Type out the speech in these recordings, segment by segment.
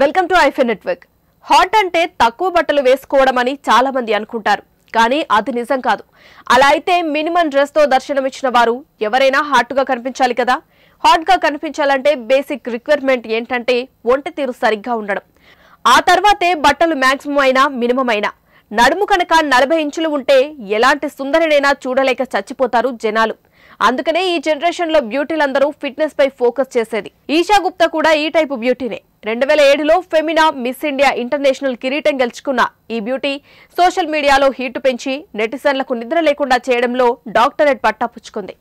Welcome to ఐఫెన్ network. Hot అంటే తక్కువ బట్టలు వేసుకోవడం అని చాలా మంది అనుకుంటారు కానీ అది నిజం కాదు. అలా అయితే మినిమం డ్రెస్తో దర్శనమిచ్చిన వారు ఎవరైనా హాట్గా కనిపించాలి కదా? హాట్గా కనిపించాలంటే బేసిక్ రిక్వైర్మెంట్ ఏంటంటే ఒంటి తీరు సరిగ్గా ఉండడం. ఆ తర్వాతే బట్టలు మాక్సిమం అయినా మినిమం అయినా. నడుము కనుక నలభై ఇంచులు ఉంటే ఎలాంటి సుందరినైనా చూడలేక చచ్చిపోతారు జనాలు. అందుకనే ఈ జనరేషన్లో బ్యూటీలందరూ ఫిట్నెస్ పై ఫోకస్ చేసేది. ఈషా గుప్తా కూడా ఈ టైపు బ్యూటీనే రెండు వేల ఏడులో ఫెమినా మిస్ ఇండియా ఇంటర్నేషనల్ కిరీటం గెలుచుకున్న ఈ బ్యూటీ సోషల్ మీడియాలో హీటు పెంచి నెటిజన్లకు నిద్ర లేకుండా చేయడంలో డాక్టరేట్ పట్టా పుచ్చుకుంది.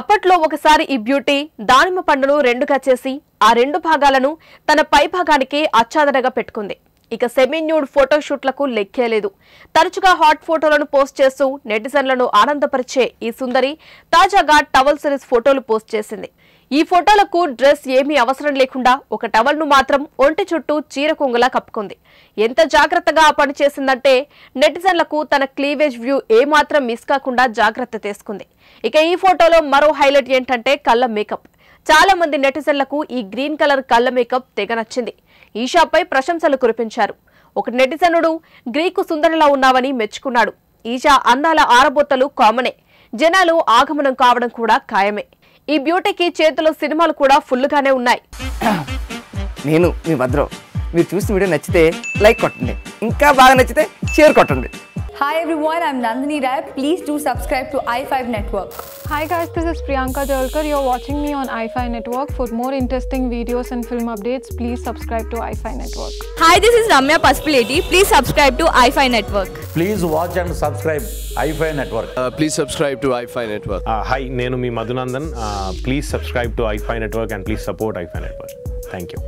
అప్పట్లో ఒకసారి ఈ బ్యూటీ దానిమ్మ పండును రెండుగా చేసి ఆ రెండు భాగాలను తన పై భాగానికి ఆచ్ఛాదనగా పెట్టుకుంది. ఇక సెమీన్యూడ్ ఫోటోషూట్లకు లెక్కే లేదు. తరచుగా హాట్ ఫోటోలను పోస్ట్ చేస్తూ నెటిజన్లను ఆనందపరిచే ఈ సుందరి తాజాగా టవల్ సిరీస్ ఫోటోలు పోస్ట్ చేసింది. ఈ ఫోటోలకు డ్రెస్ ఏమీ అవసరం లేకుండా ఒక టవల్ను మాత్రం ఒంటి చుట్టూ చీర కొంగులా కప్పుకుంది. ఎంత జాగ్రత్తగా ఆ పని చేసిందంటే నెటిజన్లకు తన క్లీవేజ్ వ్యూ ఏమాత్రం మిస్ కాకుండా జాగ్రత్త తీసుకుంది. ఇక ఈ ఫోటోలో మరో హైలైట్ ఏంటంటే కళ్ళ మేకప్ చాలా మంది నెటిజన్లకు ఈ గ్రీన్ కలర్ కళ్ళ మేకప్ తెగ నచ్చింది. ఈషాపై ప్రశంసలు కురిపించారు. ఒక నెటిజనుడు గ్రీకు సుందరిలా ఉన్నావని మెచ్చుకున్నాడు. ఈషా అందాల ఆరబొత్తలు కామనే. జనాలు ఆగమనం కావడం కూడా ఖాయమే. ఈ బ్యూటీకి చేతిలో సినిమాలు కూడా ఫుల్గానే ఉన్నాయి. నేను మీ భద్రం. మీరు చూసిన వీడియో నచ్చితే లైక్ కొట్టండి. ఇంకా బాగా నచ్చితే షేర్ కొట్టండి. Hi everyone, I'm Nandini Rai. Please do subscribe to i5 Network. Hi guys, this is Priyanka Jalkar. You're watching me on iFi Network. For more interesting videos and film updates, please subscribe to iFi Network. Hi, this is Ramya Paspaleti. Please subscribe to iFi Network. Please watch and subscribe iFi Network. Uh, please subscribe to iFi Network. హాయ్ నేను మీ Madhunandan please subscribe to iFi network and please support iFi network thank you